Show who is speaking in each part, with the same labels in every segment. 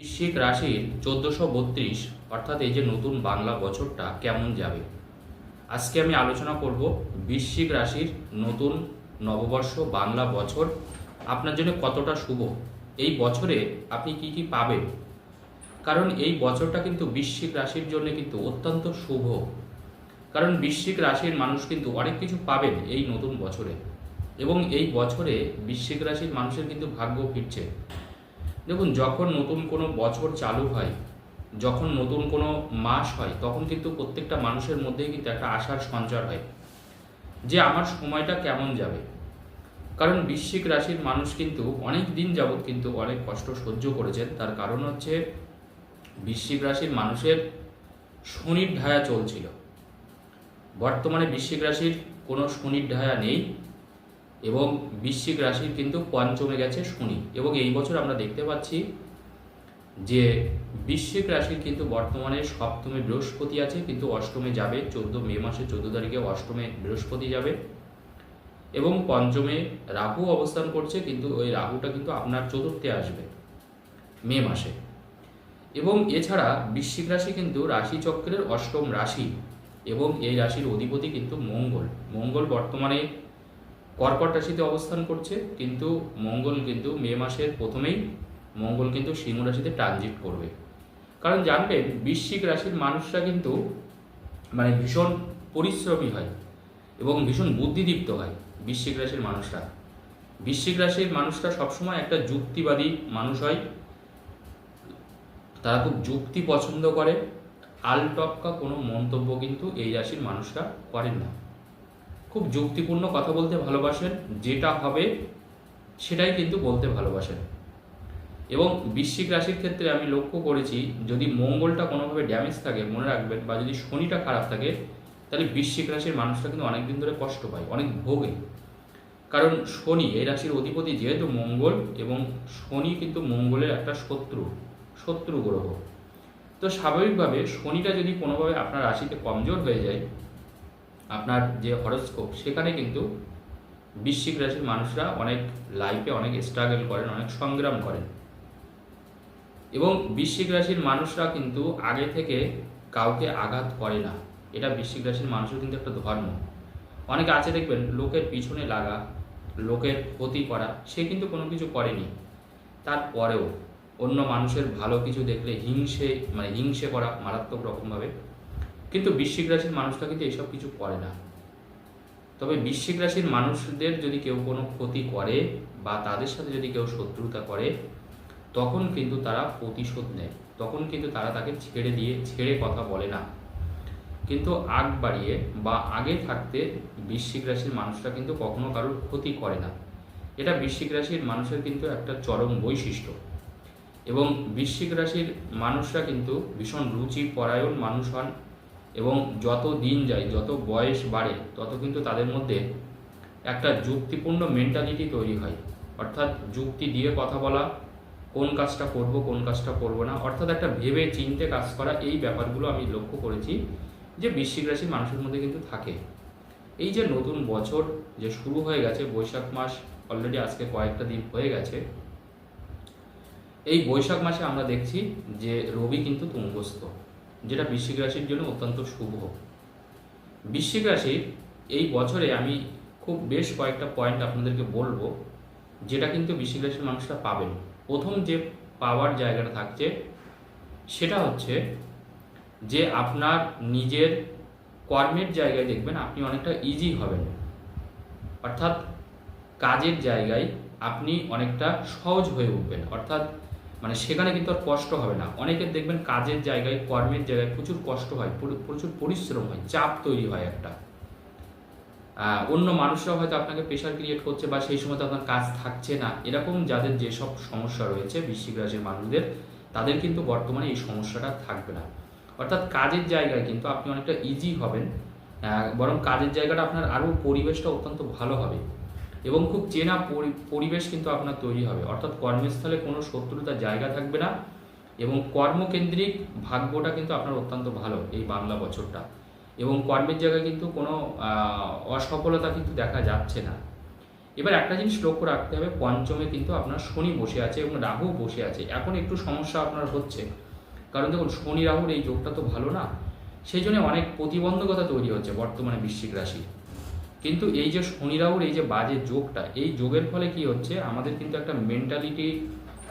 Speaker 1: বৃশ্চিক রাশির চোদ্দোশো বত্রিশ, অর্থাৎ এই যে নতুন বাংলা বছরটা কেমন যাবে? আজকে আমি আলোচনা করব বৃশ্চিক রাশির নতুন নববর্ষ বাংলা বছর। আপনার জন্য কতটা শুভ? এই বছরে আপনি কি কি পাবেন? কারণ এই বছরটা কিন্তু বৃশ্চিক রাশির জন্য কিন্তু অত্যন্ত শুভ। কারণ বৃশ্চিক রাশির মানুষ কিন্তু অনেক কিছু পাবেন এই নতুন বছরে। এবং এই বছরে বৃশ্চিক রাশির মানুষের কিন্তু ভাগ্য ফিরছে। দেখুন, যখন নতুন কোনো বছর চালু হয়, যখন নতুন কোনো মাস হয়, তখন কিন্তু প্রত্যেকটা মানুষের মধ্যেই কিন্তু একটা আশার সঞ্চার হয় যে আমার সময়টা কেমন যাবে। কারণ বৃশ্চিক রাশির মানুষ কিন্তু অনেক দিন যাবৎ কিন্তু অনেক কষ্ট সহ্য করেছেন। তার কারণ হচ্ছে বৃশ্চিক রাশির মানুষের শনির ঢায়া চলছিল। বর্তমানে বৃশ্চিক রাশির কোনো শনির ঢায়া নেই। এবং বৃশ্চিক রাশির কিন্তু পঞ্চমে গেছে শনি। এবং এই বছর আমরা দেখতে পাচ্ছি যে বৃশ্চিক রাশির কিন্তু বর্তমানে সপ্তমে বৃহস্পতি আছে, কিন্তু অষ্টমে যাবে, চোদ্দ মে মাসের চোদ্দ তারিখে অষ্টমে বৃহস্পতি যাবে। এবং পঞ্চমে রাহু অবস্থান করছে, কিন্তু ওই রাহুটা কিন্তু আপনার চতুর্থে আসবে, মে মাসে। এবং এছাড়া বৃশ্চিক রাশি কিন্তু রাশিচক্রের অষ্টম রাশি, এবং এই রাশির অধিপতি কিন্তু মঙ্গল। মঙ্গল বর্তমানে কর্কট রাশিতে অবস্থান করছে, কিন্তু মঙ্গল কিন্তু মে মাসের প্রথমেই, মঙ্গল কিন্তু সিংহ রাশিতে ট্রানজিট করবে। কারণ জানবেন, বৃশ্চিক রাশির মানুষরা কিন্তু মানে ভীষণ পরিশ্রমী হয় এবং ভীষণ বুদ্ধিদীপ্ত হয় বৃশ্চিক রাশির মানুষরা। বৃশ্চিক রাশির মানুষরা সবসময় একটা যুক্তিবাদী মানুষ হয়। তারা খুব যুক্তি পছন্দ করে। আলটপকা কোনো মন্তব্য কিন্তু এই রাশির মানুষরা করেন না। খুব যুক্তিপূর্ণ কথা বলতে ভালোবাসেন, যেটা হবে সেটাই কিন্তু বলতে ভালোবাসেন। এবং বৃশ্চিক রাশির ক্ষেত্রে আমি লক্ষ্য করেছি, যদি মঙ্গলটা কোনোভাবে ড্যামেজ থাকে, মনে রাখবেন, বা যদি শনিটা খারাপ থাকে, তাহলে বৃশ্চিক রাশির মানুষটা কিন্তু অনেক দিন ধরে কষ্ট পায়, অনেক ভোগে। কারণ শনি, এই রাশির অধিপতি যেহেতু মঙ্গল, এবং শনি কিন্তু মঙ্গলের একটা শত্রু শত্রু গ্রহ। তো স্বাভাবিকভাবে শনিটা যদি কোনোভাবে আপনার রাশিতে কমজোর হয়ে যায় আপনার যে হরস্কোপ সেখানে কিন্তু বৃশ্চিক রাশির মানুষরা অনেক লাইফে অনেক স্ট্রাগল করেন, অনেক সংগ্রাম করেন। এবং বৃশ্চিক রাশির মানুষরা কিন্তু আগে থেকে কাউকে আঘাত করে না। এটা বৃশ্চিক রাশির মানুষের কিন্তু একটা ধর্ম। অনেকে আছে দেখবেন, লোকের পিছনে লাগা, লোকের ক্ষতি করা, সে কিন্তু কোনো কিছু করেনি। তারপরেও অন্য মানুষের ভালো কিছু দেখলে হিংসে মানে হিংসে করা মারাত্মক রকমভাবে কিন্তু বৃশ্চিক রাশির মানুষরা কিন্তু এইসব কিছু করে না। তবে বৃশ্চিক রাশির মানুষদের যদি কেউ কোনো ক্ষতি করে বা তাদের সাথে যদি কেউ শত্রুতা করে, তখন কিন্তু তারা প্রতিশোধ নেয়। তখন কিন্তু তারা তাকে ছেড়ে দিয়ে, ছেড়ে কথা বলে না। কিন্তু আগ বাড়িয়ে বা আগে থাকতে বৃশ্চিক রাশির মানুষরা কিন্তু কখনো কারোর ক্ষতি করে না। এটা বৃশ্চিক রাশির মানুষের কিন্তু একটা চরম বৈশিষ্ট্য। এবং বৃশ্চিক রাশির মানুষরা কিন্তু ভীষণ রুচি পরায়ণ মানুষ হন। এবং যত দিন যায়, যত বয়স বাড়ে, তত কিন্তু তাদের মধ্যে একটা যুক্তিপূর্ণ মেন্টালিটি তৈরি হয়। অর্থাৎ যুক্তি দিয়ে কথা বলা, কোন কাজটা করব, কোন কাজটা করব না, অর্থাৎ একটা ভেবে চিনতে কাজ করা, এই ব্যাপারগুলো আমি লক্ষ্য করেছি যে বৃশ্চিক রাশির মানুষের মধ্যে কিন্তু থাকে। এই যে নতুন বছর যে শুরু হয়ে গেছে, বৈশাখ মাস অলরেডি আজকে কয়েকটা দিন হয়ে গেছে, এই বৈশাখ মাসে আমরা দেখছি যে রবি কিন্তু তুঙ্গস্থ। যেটা বৃশ্চিক রাশির জন্য অত্যন্ত শুভ। বৃশ্চিক রাশির এই বছরে আমি খুব বেশ কয়েকটা পয়েন্ট আপনাদেরকে বলব, যেটা কিন্তু বৃশ্চিক রাশির মানুষরা পাবেন। প্রথম যে পাওয়ার জায়গাটা থাকছে, সেটা হচ্ছে যে আপনার নিজের কর্মের জায়গায় দেখবেন আপনি অনেকটা ইজি হবেন। অর্থাৎ কাজের জায়গায় আপনি অনেকটা সহজ হয়ে উঠবেন। অর্থাৎ মানে সেখানে কিন্তু আর কষ্ট হবে না। অনেকের দেখবেন কাজের জায়গায়, কর্মের জায়গায় প্রচুর কষ্ট হয় প্রচুর পরিশ্রম হয়, চাপ তৈরি হয় একটা। অন্য মানুষরা হয়তো আপনাকে প্রেশার ক্রিয়েট করছে বা সেই সময় তো আপনার কাজ থাকছে না। এরকম যাদের যেসব সমস্যা রয়েছে বৃশ্চিক রাশির মানুষদের, তাদের কিন্তু বর্তমানে এই সমস্যাটা থাকবে না। অর্থাৎ কাজের জায়গায় কিন্তু আপনি অনেকটা ইজি হবেন। বরং কাজের জায়গাটা আপনার আরও পরিবেশটা অত্যন্ত ভালো হবে। এবং খুব চেনা পরি- পরিবেশ কিন্তু আপনার তৈরি হবে। অর্থাৎ কর্মস্থলে কোনো শত্রুতার জায়গা থাকবে না এবং কর্মকেন্দ্রিক ভাগ্যটা কিন্তু আপনার অত্যন্ত ভালো এই বাংলা বছরটা। এবং কর্মের জায়গায় কিন্তু কোনো অসফলতা কিন্তু দেখা যাচ্ছে না। এবার একটা জিনিস লক্ষ্য রাখতে হবে, পঞ্চমে কিন্তু আপনার শনি বসে আছে এবং রাহু বসে আছে। এখন একটু সমস্যা আপনার হচ্ছে। কারণ দেখুন, শনি, রাহুর এই যোগটা তো ভালো না। সেই জন্য অনেক প্রতিবন্ধকতা তৈরি হচ্ছে বর্তমানে বৃশ্চিক রাশি। কিন্তু এই যে শনি রাহুর এই যে বাজে যোগটা, এই যোগের ফলে কি হচ্ছে? আমাদের কিন্তু একটা মেন্টালিটি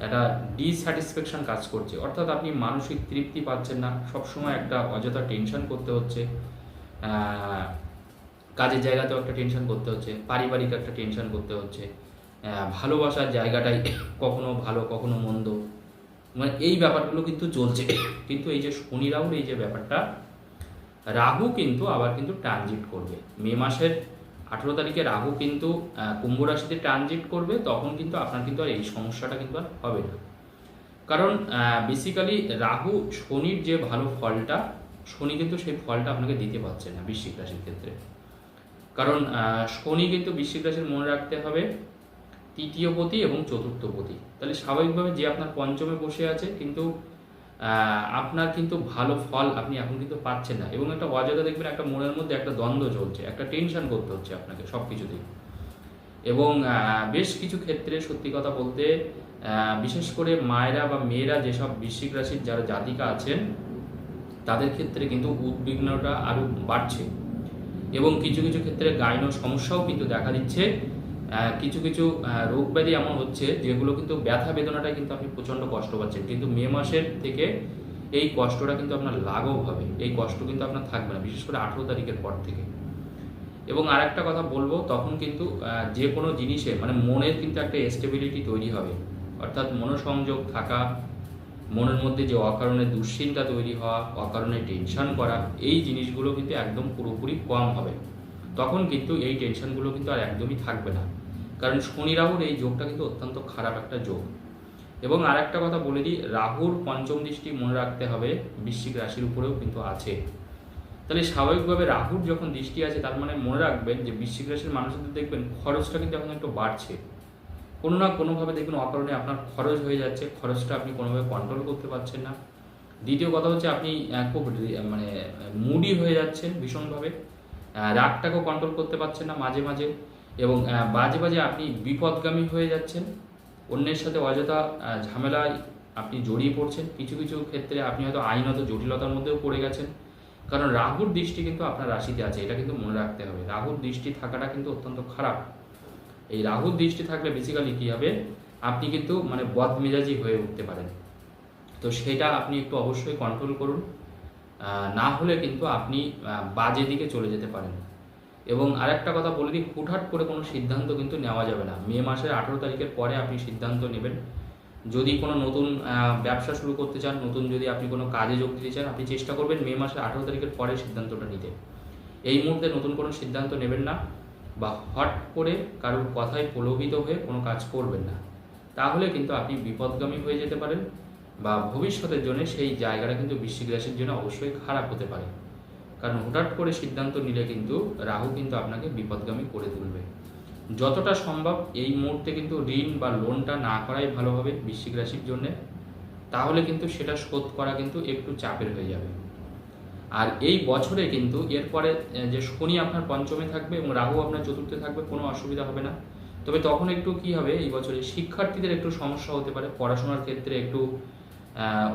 Speaker 1: একটা ডিস্যাটিসফ্যাকশন কাজ করছে। অর্থাৎ আপনি মানসিক তৃপ্তি পাচ্ছেন না, সবসময় একটা অযথা টেনশন করতে হচ্ছে। কাজের জায়গাতেও একটা টেনশন করতে হচ্ছে, পারিবারিক একটা টেনশন করতে হচ্ছে। ভালোবাসার জায়গাটাই কখনো ভালো, কখনো মন্দ। মানে এই ব্যাপারগুলো কিন্তু চলছে। কিন্তু এই যে শনি রাহুর এই যে ব্যাপারটা, রাহু কিন্তু আবার কিন্তু ট্রানজিট করবে। মে মাসের আঠেরো তারিখে রাহু কিন্তু কুম্ভ রাশিতে ট্রানজিট করবে, তখন কিন্তু আপনার কিন্তু আর এই সমস্যাটা কিন্তু আর হবে না। কারণ বেসিক্যালি রাহু শনির যে ভালো ফলটা, শনি কিন্তু সেই ফলটা আপনাকে দিতে পারছে না বৃশ্চিক রাশির ক্ষেত্রে। কারণ শনি কিন্তু বৃশ্চিক রাশির মনে রাখতে হবে, তৃতীয় পতি এবং চতুর্থ পতি। তাহলে স্বাভাবিকভাবে যে আপনার পঞ্চমে বসে আছে, কিন্তু আপনার কিন্তু ভালো ফল আপনি এখন কিন্তু পাচ্ছেন না। এবং একটা অযথা দেখবেন, একটা মনের মধ্যে একটা দ্বন্দ্ব চলছে, একটা টেনশন করতে হচ্ছে আপনাকে সব কিছুতেই এবং বেশ কিছু ক্ষেত্রে সত্যি কথা বলতে বিশেষ করে মায়েরা বা মেয়েরা যেসব বৃশ্চিক রাশির যারা জাতিকা আছেন, তাদের ক্ষেত্রে কিন্তু উদ্বিগ্নটা আরও বাড়ছে। এবং কিছু কিছু ক্ষেত্রে গাইন সমস্যাও কিন্তু দেখা দিচ্ছে। কিছু কিছু রোগ ব্যাধি এমন হচ্ছে যেগুলো কিন্তু ব্যথা বেদনাটা কিন্তু আপনি প্রচণ্ড কষ্ট পাচ্ছেন। কিন্তু মে মাসের থেকে এই কষ্টটা কিন্তু আপনার লাঘব হবে। এই কষ্ট কিন্তু আপনার থাকবে না, বিশেষ করে আঠেরো তারিখের পর থেকে। এবং আরেকটা কথা বলব, তখন কিন্তু যে কোনো জিনিসে মানে মনের কিন্তু একটা স্টেবিলিটি তৈরি হবে। অর্থাৎ মনোসংযোগ থাকা, মনের মধ্যে যে অকারণে দুশ্চিন্তা তৈরি হওয়া, অকারণে টেনশন করা, এই জিনিসগুলো কিন্তু একদম পুরোপুরি কম হবে। তখন কিন্তু এই টেনশনগুলো কিন্তু আর একদমই থাকবে না। কারণ শনি রাহুর এই যোগটা কিন্তু অত্যন্ত খারাপ একটা যোগ। এবং আর একটা কথা বলে দিই, রাহুর পঞ্চম দৃষ্টি মনে রাখতে হবে, বৃশ্চিক রাশির উপরেও কিন্তু আছে। তাহলে স্বাভাবিকভাবে রাহুর যখন দৃষ্টি আছে, তার মানে মনে রাখবেন যে বৃশ্চিক রাশির মানুষদের দেখবেন খরচটা কিন্তু এখন একটু বাড়ছে। কোনো না কোনোভাবে দেখবেন অকারণে আপনার খরচ হয়ে যাচ্ছে, খরচটা আপনি কোনোভাবে কন্ট্রোল করতে পারছেন না। দ্বিতীয় কথা হচ্ছে আপনি খুব মানে মুডি হয়ে যাচ্ছেন ভীষণভাবে। রাগটাকেও কন্ট্রোল করতে পারছেন না মাঝে মাঝে এবং বাজে বাজে আপনি বিপদগামী হয়ে যাচ্ছেন। অন্যের সাথে অযথা ঝামেলায় আপনি জড়িয়ে পড়ছেন। কিছু কিছু ক্ষেত্রে আপনি হয়তো আইনত জটিলতার মধ্যেও পড়ে গেছেন। কারণ রাহুর দৃষ্টি কিন্তু আপনার রাশিতে আছে, এটা কিন্তু মনে রাখতে হবে। রাহুর দৃষ্টি থাকাটা কিন্তু অত্যন্ত খারাপ। এই রাহুর দৃষ্টি থাকলে বেসিক্যালি কী হবে? আপনি কিন্তু মানে বদমেজাজি হয়ে উঠতে পারেন। তো সেটা আপনি একটু অবশ্যই কন্ট্রোল করুন। না হলে কিন্তু আপনি বাজে দিকে চলে যেতে পারেন। এবং আরেকটা কথা বলে দিই, হুটহাট করে কোনো সিদ্ধান্ত কিন্তু নেওয়া যাবে না। মে মাসের আঠেরো তারিখের পরে আপনি সিদ্ধান্ত নেবেন। যদি কোনো নতুন ব্যবসা শুরু করতে চান, নতুন যদি আপনি কোনো কাজে যোগ দিতে চান, আপনি চেষ্টা করবেন মে মাসের আঠেরো তারিখের পরে সিদ্ধান্তটা নিতে। এই মুহূর্তে নতুন কোনো সিদ্ধান্ত নেবেন না বা হট করে কারোর কথায় প্রলোভিত হয়ে কোনো কাজ করবেন না। তাহলে কিন্তু আপনি বিপদগামী হয়ে যেতে পারেন। বা ভবিষ্যতের জন্য সেই জায়গাটা কিন্তু বৃশ্চিক রাশির জন্য অবশ্যই খারাপ হতে পারে। কারণ হঠাৎ করে সিদ্ধান্ত নিলে কিন্তু রাহু কিন্তু আপনাকে বিপদগামী করে তুলবে। যতটা সম্ভব এই মুহূর্তে কিন্তু ঋণ বা লোনটা না করাই ভালো হবে বৃশ্চিক রাশির জন্য। তাহলে কিন্তু সেটা শোধ করা কিন্তু একটু চাপের হয়ে যাবে। আর এই বছরে কিন্তু এরপরে যে শনি আপনার পঞ্চমে থাকবে এবং রাহু আপনার চতুর্থে থাকবে, কোনো অসুবিধা হবে না। তবে তখন একটু কি হবে, এই বছরে শিক্ষার্থীদের একটু সমস্যা হতে পারে, পড়াশোনার ক্ষেত্রে একটু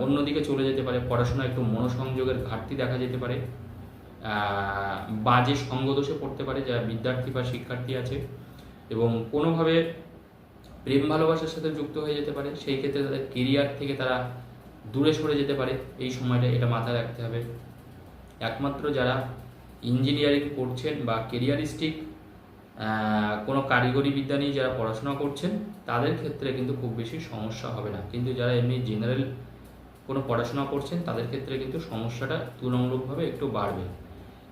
Speaker 1: অন্যদিকে চলে যেতে পারে পড়াশোনা একটু মনোসংযোগের ঘাটতি দেখা যেতে পারে। বাজে সঙ্গদোষে পড়তে পারে যারা বিদ্যার্থী বা শিক্ষার্থী আছে এবং কোনোভাবে প্রেম ভালোবাসার সাথে যুক্ত হয়ে যেতে পারে, সেই ক্ষেত্রে তাদের কেরিয়ার থেকে তারা দূরে সরে যেতে পারে। এই সময়টা এটা মাথায় রাখতে হবে। একমাত্র যারা ইঞ্জিনিয়ারিং করছেন বা কেরিয়ারিস্টিক কোনো কারিগরি বিদ্যা নিয়ে যারা পড়াশোনা করছেন, তাদের ক্ষেত্রে কিন্তু খুব বেশি সমস্যা হবে না। কিন্তু যারা এমনি জেনারেল কোনো পড়াশোনা করছেন, তাদের ক্ষেত্রে কিন্তু সমস্যাটা তুলনামূলকভাবে একটু বাড়বে।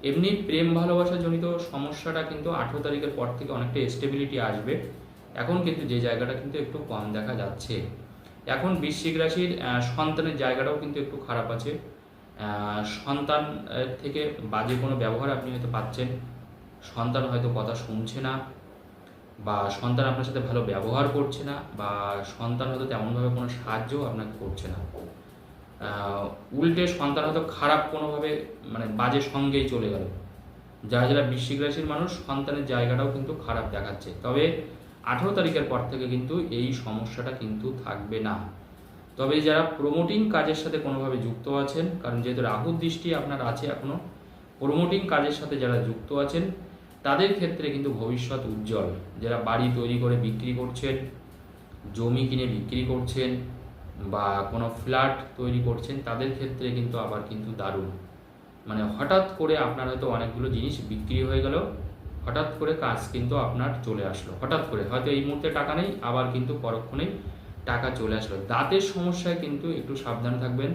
Speaker 1: এমনি প্রেম ভালোবাসা জনিত সমস্যাটা কিন্তু আঠেরো তারিখের পর থেকে অনেকটা স্টেবিলিটি আসবে। এখন কিন্তু যে জায়গাটা কিন্তু একটু কম দেখা যাচ্ছে। এখন বৃশ্চিক রাশির সন্তানের জায়গাটাও কিন্তু একটু খারাপ আছে। সন্তান থেকে বাজে কোনো ব্যবহার আপনি হয়তো পাচ্ছেন। সন্তান হয়তো কথা শুনছে না বা সন্তান আপনার সাথে ভালো ব্যবহার করছে না বা সন্তান হয়তো তেমনভাবে কোনো সাহায্য আপনাকে করছে না। উল্টে সন্তান হয়তো খারাপ কোনোভাবে মানে বাজে সঙ্গেই চলে গেল। যারা যারা বৃশ্চিক রাশির মানুষ, সন্তানের জায়গাটাও কিন্তু খারাপ দেখাচ্ছে। তবে আঠেরো তারিখের পর থেকে কিন্তু এই সমস্যাটা কিন্তু থাকবে না। তবে যারা প্রমোটিং কাজের সাথে কোনোভাবে যুক্ত আছেন, কারণ যেহেতু রাহুর দৃষ্টি আপনার আছে এখনও প্রমোটিং কাজের সাথে যারা যুক্ত আছেন, তাদের ক্ষেত্রে কিন্তু ভবিষ্যৎ উজ্জ্বল। যারা বাড়ি তৈরি করে বিক্রি করছেন, জমি কিনে বিক্রি করছেন বা কোনো ফ্ল্যাট তৈরি করছেন, তাদের ক্ষেত্রে কিন্তু আবার কিন্তু দারুণ। মানে হঠাৎ করে আপনার হয়তো অনেকগুলো জিনিস বিক্রি হয়ে গেল, হঠাৎ করে কাজ কিন্তু আপনার চলে আসলো। হঠাৎ করে, হয়তো এই মুহূর্তে টাকা নেই, আবার কিন্তু পরক্ষণেই টাকা চলে আসলো। দাঁতের সমস্যায় কিন্তু একটু সাবধান থাকবেন।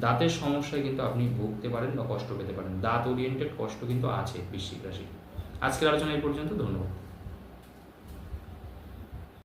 Speaker 1: দাঁতের সমস্যায় কিন্তু আপনি ভুগতে পারেন বা কষ্ট পেতে পারেন। দাঁত ওরিয়েন্টেড কষ্ট কিন্তু আছে বৃশ্চিক রাশি। আজকের আলোচনা এই পর্যন্ত, ধন্যবাদ।